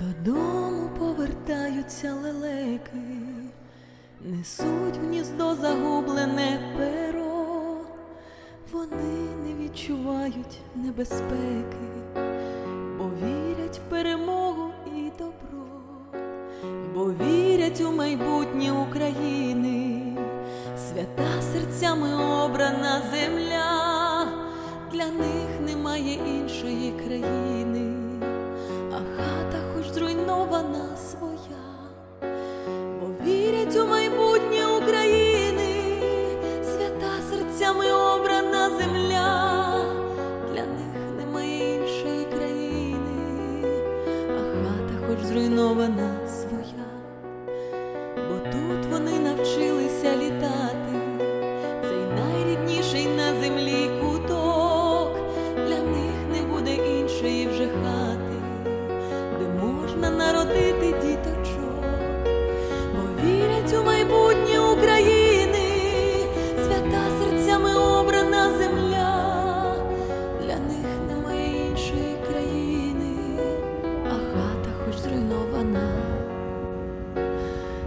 Додому повертаються лелеки, несуть в гніздо загублене перо, вони не відчувають небезпеки, бо вірять в перемогу і добро, бо вірять у майбутнє України, свята серцями обрана земля. зруйнована своя, бо тут вони навчили.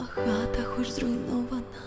а хата хоч зруйнована.